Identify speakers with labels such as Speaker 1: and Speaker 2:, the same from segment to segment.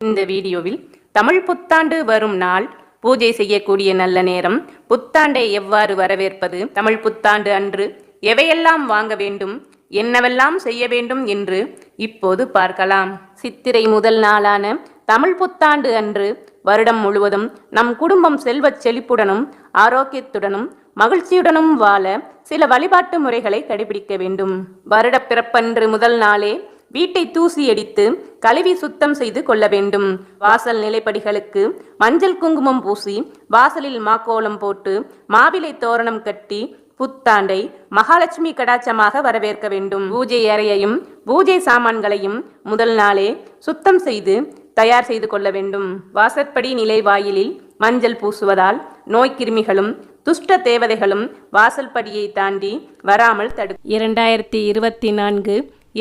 Speaker 1: இந்த வீடியோவில் தமிழ் புத்தாண்டு வரும் நாள் பூஜை செய்யக்கூடிய நல்ல நேரம் புத்தாண்டை எவ்வாறு வரவேற்பது தமிழ் புத்தாண்டு அன்று எவையெல்லாம் வாங்க வேண்டும் என்னவெல்லாம் செய்ய வேண்டும் என்று இப்போது பார்க்கலாம். சித்திரை முதல் நாளான தமிழ் புத்தாண்டு அன்று வருடம் முழுவதும் நம் குடும்பம் செல்வச் செழிப்புடனும் ஆரோக்கியத்துடனும் மகிழ்ச்சியுடனும் வாழ சில வழிபாட்டு முறைகளை கடைபிடிக்க வேண்டும். வருட பிறப்பன்று முதல் நாளே வீட்டை தூசி அடித்து கழுவி சுத்தம் செய்து கொள்ள வேண்டும். வாசல் நிலைப்படிகளுக்கு மஞ்சள் குங்குமம் பூசி வாசலில் மாக்கோலம் போட்டு மாவிலை தோரணம் கட்டி புத்தாண்டை மகாலட்சுமி கடாச்சமாக வரவேற்க வேண்டும். பூஜை அறையையும் பூஜை சாமான்களையும் முதல் நாளே சுத்தம் செய்து தயார் செய்து கொள்ள வேண்டும். வாசற்படி நிலைவாயிலில் மஞ்சள் பூசுவதால் நோய்க்கிருமிகளும் துஷ்ட தேவதைகளும் வாசல்படியை தாண்டி வராமல் தடு இரண்டாயிரத்தி இருபத்தி நான்கு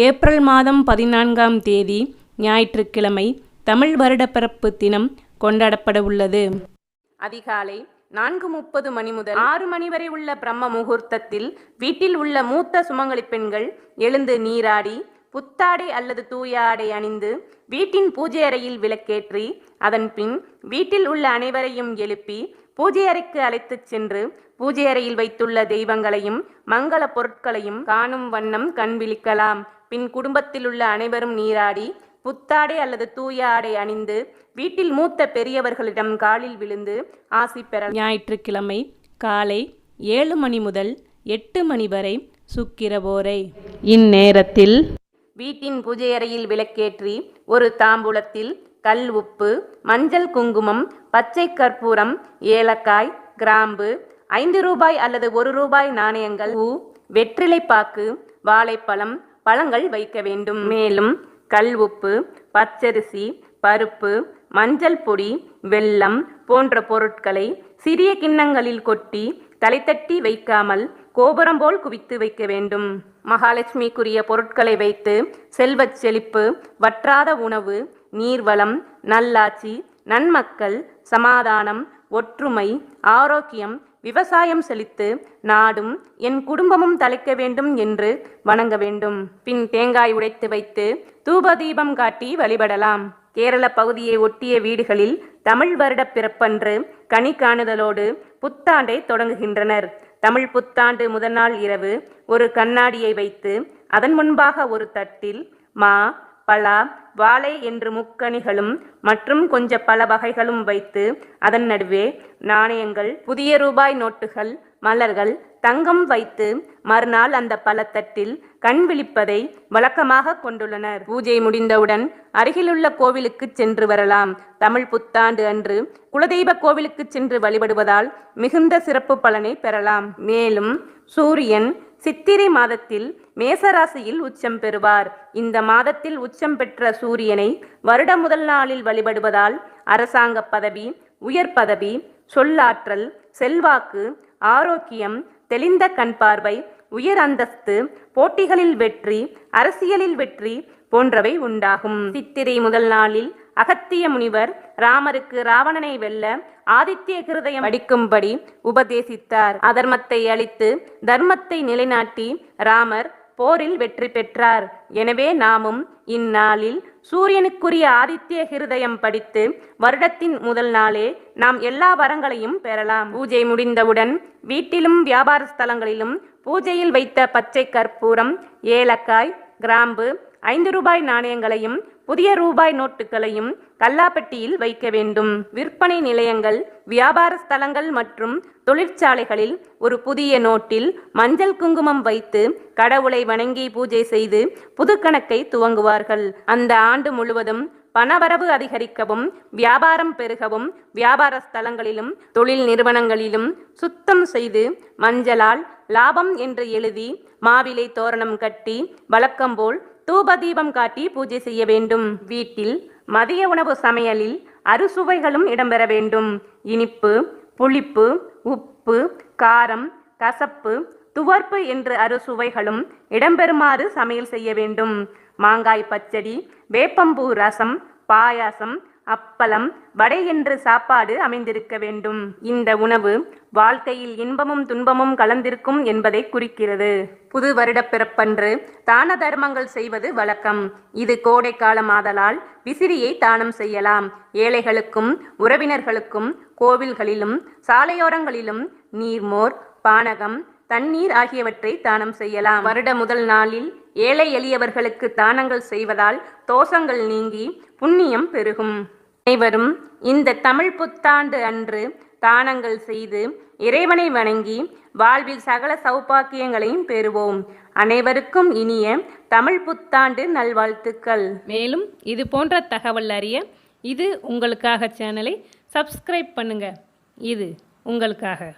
Speaker 1: ஏப்ரல் மாதம் பதினான்காம் தேதி ஞாயிற்றுக்கிழமை தமிழ் வருடப்பிறப்பு தினம் கொண்டாடப்பட உள்ளது அதிகாலை நான்கு முப்பது மணி முதல் ஆறு மணி வரை உள்ள பிரம்ம முகூர்த்தத்தில் வீட்டில் உள்ள மூத்த சுமங்கலி பெண்கள் எழுந்து நீராடி புத்தாடை அல்லது தூயாடை அணிந்து வீட்டின் பூஜை அறையில் விளக்கேற்றி அதன் பின் வீட்டில் உள்ள அனைவரையும் எழுப்பி பூஜை அறைக்கு அழைத்துச் சென்று பூஜை அறையில் வைத்துள்ள தெய்வங்களையும் மங்கள பொருட்களையும் காணும் வண்ணம் கண் விழிக்கலாம். பின் குடும்பத்தில் உள்ள அனைவரும் நீராடி புத்தாடை அல்லது தூய ஆடை அணிந்து வீட்டில் மூத்த பெரியவர்களிடம் காலில் விழுந்து ஆசி பெற ஞாயிற்றுக்கிழமை காலை ஏழு மணி முதல் எட்டு மணி வரை சுக்கிரபோரை இந்நேரத்தில் வீட்டின் பூஜை அறையில் விளக்கேற்றி ஒரு தாம்பூலத்தில் கல் உப்பு மஞ்சள் குங்குமம் பச்சை கற்பூரம் ஏலக்காய் கிராம்பு ஐந்து ரூபாய் அல்லது ஒரு ரூபாய் நாணயங்கள் பூ வெற்றிலைப்பாக்கு வாழைப்பழம் பழங்கள் வைக்க வேண்டும். மேலும் கல் உப்பு பச்சரிசி பருப்பு மஞ்சள் பொடி வெல்லம் போன்ற பொருட்களை சிறிய கிண்ணங்களில் கொட்டி தலைத்தட்டி வைக்காமல் கோபுரம் போல் குவித்து வைக்க வேண்டும். மகாலட்சுமிக்குரிய பொருட்களை வைத்து செல்வச் செழிப்பு வற்றாத உணவு நீர்வளம் நல்லாட்சி நன்மக்கள் சமாதானம் ஒற்றுமை ஆரோக்கியம் விவசாயம் செழித்து நாடும் என் குடும்பமும் தலைக்க வேண்டும் என்று வணங்க வேண்டும். பின் தேங்காய் உடைத்து வைத்து தூபதீபம் காட்டி வழிபடலாம். கேரள பகுதியை ஒட்டிய வீடுகளில் தமிழ் வருட பிறப்பன்று கனி காணுதலோடு புத்தாண்டை தொடங்குகின்றனர். தமிழ் புத்தாண்டு முதல் நாள் இரவு ஒரு கண்ணாடியை வைத்து அதன் முன்பாக ஒரு தட்டில் மா பலா வாழை என்று முக்கணிகளும் மற்றும் கொஞ்ச பல வகைகளும் வைத்து அதன் நடுவே நாணயங்கள் புதிய ரூபாய் நோட்டுகள் மலர்கள் தங்கம் வைத்து மறுநாள் அந்த பழத்தட்டில் கண் விழிப்பதை வழக்கமாக கொண்டுள்ளனர். பூஜை முடிந்தவுடன் அருகிலுள்ள கோவிலுக்கு சென்று வரலாம். தமிழ் புத்தாண்டு அன்று குலதெய்வ கோவிலுக்கு சென்று வழிபடுவதால் மிகுந்த சிறப்பு பலனை பெறலாம். மேலும் சூரியன் சித்திரை மாதத்தில் மேசராசியில் உச்சம் பெறுவார். இந்த மாதத்தில் உச்சம் பெற்ற சூரியனை வருட முதல் நாளில் வழிபடுவதால் அரசாங்க பதவி உயர் பதவி சொல்லாற்றல் செல்வாக்கு ஆரோக்கியம் தெளிந்த கண் பார்வை உயர் அந்தஸ்து போட்டிகளில் வெற்றி அரசியலில் வெற்றி போன்றவை உண்டாகும். சித்திரை முதல் நாளில் அகத்திய முனிவர் ராமருக்கு ராவணனை வெல்ல ஆதித்ய கிருதயம் அடிக்கும்படி உபதேசித்தார். அதர்மத்தை அழித்து தர்மத்தை நிலைநாட்டி ராமர் போரில் வெற்றி பெற்றார். எனவே நாமும் இந்நாளில் சூரியனுக்குரிய ஆதித்ய ஹிருதயம் படித்து வருடத்தின் முதல் நாளே நாம் எல்லா வரங்களையும் பெறலாம். பூஜை முடிந்தவுடன் வீட்டிலும் வியாபார ஸ்தலங்களிலும் பூஜையில் வைத்த பச்சை கற்பூரம் ஏலக்காய் கிராம்பு ஐந்து ரூபாய் நாணயங்களையும் புதிய ரூபாய் நோட்டுகளையும் கல்லாப்பட்டியில் வைக்க வேண்டும். விற்பனை நிலையங்கள் வியாபார ஸ்தலங்கள் மற்றும் தொழிற்சாலைகளில் ஒரு புதிய நோட்டில் மஞ்சள் குங்குமம் வைத்து கடவுளை வணங்கி பூஜை செய்து புது கணக்கை துவங்குவார்கள். அந்த ஆண்டு முழுவதும் பணவரவு அதிகரிக்கவும் வியாபாரம் பெருகவும் வியாபார ஸ்தலங்களிலும் தொழில் நிறுவனங்களிலும் சுத்தம் செய்து மஞ்சளால் லாபம் என்று எழுதி மாவிலை தோரணம் கட்டி வழக்கம்போல் தூபதீபம் காட்டி பூஜை செய்ய வேண்டும். வீட்டில் மதிய உணவு சமையலில் அறுசுவைகளும் இடம்பெற வேண்டும். இனிப்பு புளிப்பு உப்பு காரம் கசப்பு துவர்ப்பு என்று அறுசுவைகளும் இடம்பெறுமாறு சமையல் செய்ய வேண்டும். மாங்காய் பச்சடி வேப்பம்பூ ரசம் பாயாசம் அப்பளம் வடை என்று சாப்பாடு அமைந்திருக்க வேண்டும். இந்த உணவு வாழ்க்கையில் இன்பமும் துன்பமும் கலந்திருக்கும் என்பதை குறிக்கிறது. புது வருடப்பிறப்பன்று தான தர்மங்கள் செய்வது வழக்கம். இது கோடை காலமாதலால் விசிறியை தானம் செய்யலாம். ஏழைகளுக்கும் உறவினர்களுக்கும் கோவில்களிலும் சாலையோரங்களிலும் நீர்மோர் பானகம் தண்ணீர் ஆகியவற்றை தானம் செய்யலாம். வருட முதல் நாளில் ஏழை எளியவர்களுக்கு தானங்கள் செய்வதால் தோஷங்கள் நீங்கி புண்ணியம் பெருகும். அனைவரும் இந்த தமிழ் புத்தாண்டு அன்று தானங்கள் செய்து இறைவனை வணங்கி வாழ்வில் சகல சௌபாக்கியங்களையும் பெறுவோம். அனைவருக்கும் இனிய தமிழ் புத்தாண்டு நல்வாழ்த்துக்கள்.
Speaker 2: மேலும் இது போன்ற தகவல் அறிய இது உங்களுக்காக சேனலை சப்ஸ்கிரைப் பண்ணுங்க. இது உங்களுக்காக.